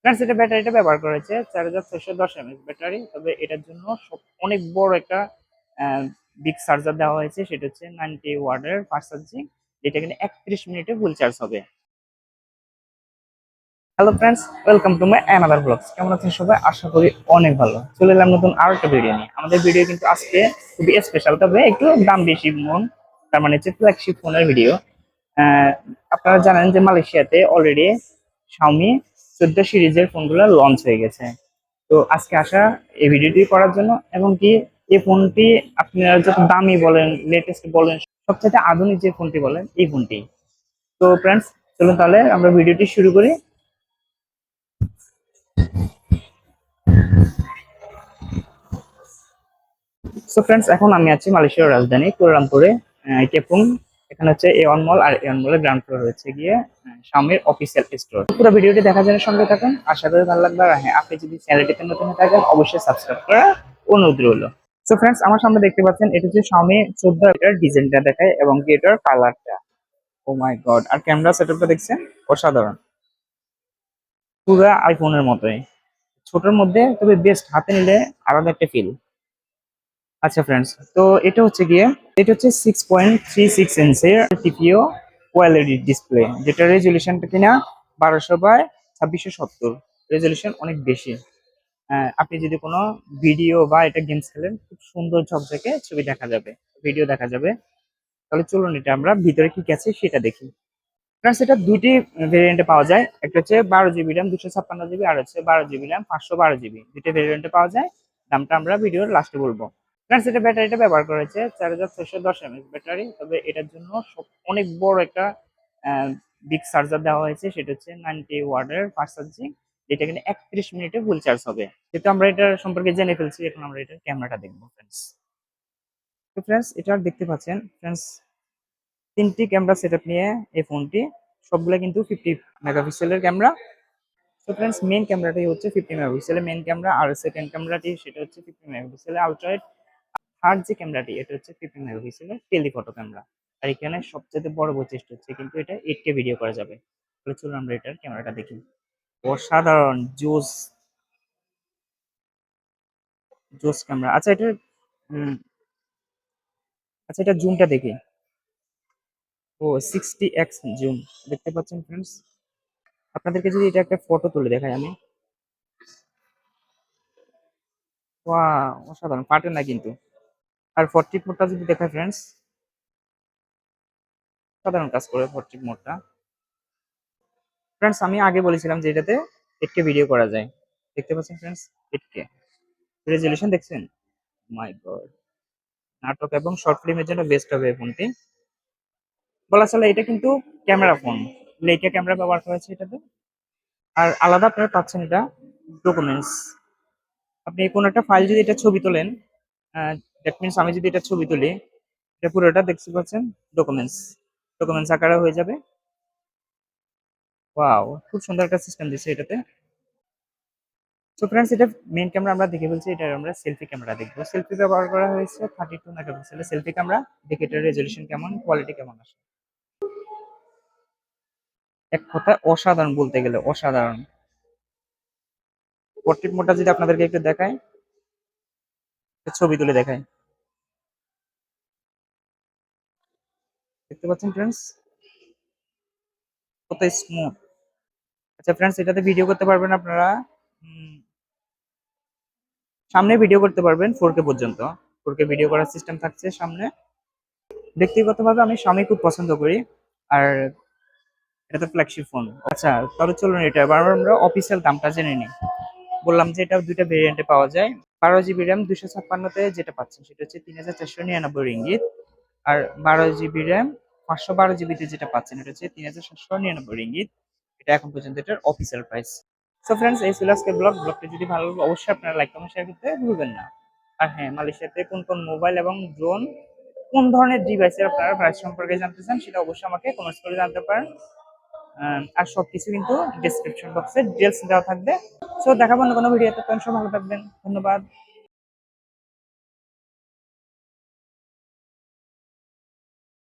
Friends এটা ব্যাটারিটা ব্যবহার করেছে। চার হাজার ছয়শো দশ এমএস ব্যাটারি তবে এটার জন্য অনেক বড় একটা বিগ চার্জার দেওয়া হয়েছে। সেটা হচ্ছে নাইনটি ওয়ার্ডের ফাস্ট চার্জিং যেটা কিনা একত্রিশ মিনিটে ফুল চার্জ হবে। Hello friends welcome to my another blogs কেমন আছেন সবাই? আশা করি অনেক ভালো। চলে এলাম নতুন আরও একটা ভিডিও নিয়ে। আমাদের ভিডিও কিন্তু আজকে খুবই স্পেশাল তবে একটু দাম বেশি মন, তার মানে হচ্ছে ফ্ল্যাগশিপ ফোনের ভিডিও আপনারা জানেন যে মালয়েশিয়াতে অলরেডি শাওমি চোদ্দ সিরিজের ফোনগুলো লঞ্চ হয়ে গেছে। তো আজকে আসা এই ভিডিওটি করার জন্য এবং কি এই ফোনটি আপনারা যত দামি বলেন লেটেস্ট বলেন সবচেয়ে আধুনিক যে ফোনটি বলেন এই ফোনটি। তো ফ্রেন্ডস চলুন তাহলে আমরা ভিডিওটি শুরু করি। সো ফ্রেন্ডস এখন আমি আছি মালয়েশিয়ার রাজধানী কুয়ালালামপুরে আহ, কেপুং এখানে হচ্ছে এ ওয়ান মল আর এ ওয়ান মলের গ্রাউন্ড ফ্লোর হচ্ছে গিয়ে শাওমির অফিসিয়াল স্টোর পুরো ভিডিওটি দেখার জন্য সঙ্গে থাকুন। আশা করি ভালো লাগবে আর হ্যাঁ আপনি যদি চ্যানেলটিতে নতুন হয়ে থাকেন, অবশ্যই সাবস্ক্রাইব করা অনুরোধ রইল। সো ফ্রেন্ডস আমার সামনে দেখতে পাচ্ছেন, এটা হচ্ছে শাওমি চোদ্দ এটার ডিজাইনটা দেখায় এবং এটার কালারটা ও মাই গড আর ক্যামেরা সেটআপটা দেখছেন? অসাধারণ। পুরো আইফোনের মতোই। ছোটর মধ্যে তবে বেস্ট হাতে নিলে আলাদা একটা ফিল আচ্ছা ফ্রেন্ডস তো এটা হচ্ছে গিয়ে এটা হচ্ছে সিক্স পয়েন্ট থ্রি সিক্স ইঞ্চের টিপিও কোয়ালিটি ডিসপ্লে যেটা রেজলিউশনটা কিনা বারোশো বাই ছাব্বিশশো সত্তর। রেজলিউশন অনেক বেশি। আহ, আপনি যদি কোনো ভিডিও বা এটা গেমস খেলেন খুব সুন্দর ঝকঝকে ছবি দেখা যাবে ভিডিও দেখা যাবে। তাহলে চলুন এটা আমরা ভিতরে কি আছে সেটা দেখি। ফ্রেন্ডস এটা দুইটি ভেরিয়েন্টে পাওয়া যায়। একটা হচ্ছে বারো জিবি র্যাম দুশো ছাপ্পান্ন জিবি আর হচ্ছে বারো জিবি র্যাম পাঁচশো বারো জিবি। দুইটা ভেরিয়েন্টে পাওয়া যায়। দামটা আমরা ভিডিওর লাস্টে বলব। ফ্রেন্ডস এটা ব্যাটারিটা ব্যবহার করেছে। চার হাজার ছয়শো দশ এমএস ব্যাটারি তবে এটার জন্য অনেক বড় একটা বিগ চার্জার দেওয়া হয়েছে। সেটা হচ্ছে নাইনটি ওয়ার্ডের ফাস্ট চার্জিং যেটা কিন্তু একত্রিশ মিনিটে ফুল চার্জ হবে। যেহেতু আমরা এটা সম্পর্কে জেনে ফেলছি, এখন আমরা এটার ক্যামেরাটা দেখব ফ্রেন্ডস তো ফ্রেন্ডস এটা দেখতে পাচ্ছেন ফ্রেন্ডস তিনটি ক্যামেরা সেটআপ নিয়ে এই ফোনটি সবগুলো কিন্তু ফিফটি মেগাপিক্সেলের ক্যামেরা তো ফ্রেন্ডস মেন ক্যামেরাটাই হচ্ছে ফিফটি মেগাপিক্সেলের মেন ক্যামেরা আর সেকেন্ড ক্যামেরাটি সেটা হচ্ছে ফিফটি মেগাপিক্সেলের আলট্রাইট থার্ড যে ক্যামেরাটি এটা হচ্ছে ফিফটি মেগাপিক্সেলের টেলিফটো ক্যামেরা আর এখানে সবচেয়ে বড় বৈশিষ্ট্য হচ্ছে কিন্তু এটা এইট কে ভিডিও করা যাবে। তাহলে চলুন আমরা এটার ক্যামেরাটা দেখি। অসাধারণ জোস জোস ক্যামেরা আচ্ছা এটা আচ্ছা এটা জুমটা দেখি। ও সিক্সটি এক্স জুম দেখতে পাচ্ছেন ফ্রেন্ডস আপনাদেরকে যদি এটা একটা ফটো তুলে দেখাই আমি। অসাধারণ। ফাটে না কিন্তু। আর ফর্টি মোডটা যদি দেখায় ফ্রেন্ডস সাধারণ কাজ করে ফর্টি মোডটা ফ্রেন্ডস আমি আগে বলেছিলাম যে এটাতে এইট কে ভিডিও করা যায়। দেখতে পাচ্ছেন ফ্রেন্ডস এইট কে রেজলিউশন দেখছেন? মাই গড নাটক এবং শর্ট ফিল্মের জন্য বেস্ট হবে এই ফোনটি। বলা চলে এটা কিন্তু ক্যামেরা ফোন লেইকা ক্যামেরা ব্যবহার করা হয়েছে এটাতে। আর আলাদা আপনারা পাচ্ছেন এটা ডকুমেন্টস আপনি কোনো একটা ফাইল যদি এটা ছবি তোলেন দ্যাট মিনস আমি যদি এটা ছবি তুলি, এটা পুরোটা দেখতে পাচ্ছেন? ডকুমেন্টস ডকুমেন্টস আকারে হয়ে যাবে। ওয়াও খুব সুন্দর একটা সিস্টেম দিচ্ছে এটাতে। সো ফ্রেন্ডস এটা মেইন ক্যামেরা আমরা দেখে ফেলছি এটা আমরা সেলফি ক্যামেরা দেখব। সেলফি ব্যবহার করা হয়েছে থার্টি টু মেগাপিক্সেলের সেলফি ক্যামেরা দেখে এটার রেজলিউশন কেমন কোয়ালিটি কেমন আসে। এক কথায় অসাধারণ বলতে গেলে, অসাধারণ। পোর্ট্রেট মোডটা যদি আপনাদেরকে একটু দেখায় ছবি তুলে দেখায় দেখতে পাচ্ছেন ফ্রেন্ডস কত স্মুথ আচ্ছা ফ্রেন্ডস এটাতে ভিডিও করতে পারবেন আপনারা সামনে ভিডিও করতে পারবেন ফোর কে পর্যন্ত। ফোর কে ভিডিও করার সিস্টেম থাকছে সামনে। ব্যক্তিগতভাবে আমি স্বামী খুব পছন্দ করি, আর এটা তো ফ্ল্যাগশিপ ফোন আচ্ছা তাহলে চলুন এটা। এবার আমরা অফিসিয়াল দামটা জেনে নিই। বললাম যে এটা দুইটা ভেরিয়েন্টে পাওয়া যায়। বারো জিবি র্যাম দুশো ছাপ্পান্নতে যেটা পাচ্ছেন, সেটা হচ্ছে তিন হাজার চারশো নিরানব্বই রিঙ্গিত। আর বারো জিবি র্যাম পাঁচশো বারো জিবিতে যেটা পাচ্ছেন, এটা হচ্ছে তিন হাজার সাতশো নিরানব্বই রিঙ্গিত। এটা এখন পর্যন্ত এটার অফিসিয়াল প্রাইস সো ফ্রেন্ডস এই ছিল আজকে ব্লগ ব্লগটা যদি ভালো লাগে, অবশ্যই আপনারা লাইক কমেন্ট শেয়ার করতে ভুলবেন না। আর হ্যাঁ মালয়েশিয়াতে কোন কোন মোবাইল এবং ড্রোন কোন ধরনের ডিভাইসের আপনারা প্রাইস সম্পর্কে জানতে চান, সেটা অবশ্যই আমাকে কমেন্টস করে জানতে পারেন। আর সবকিছু কিন্তু ডিসক্রিপশন বক্সে ডিটেলস দেওয়া থাকবে। সো দেখাবো অন্য কোনো ভিডিওতে তখন সব ভালো থাকবেন। ধন্যবাদ।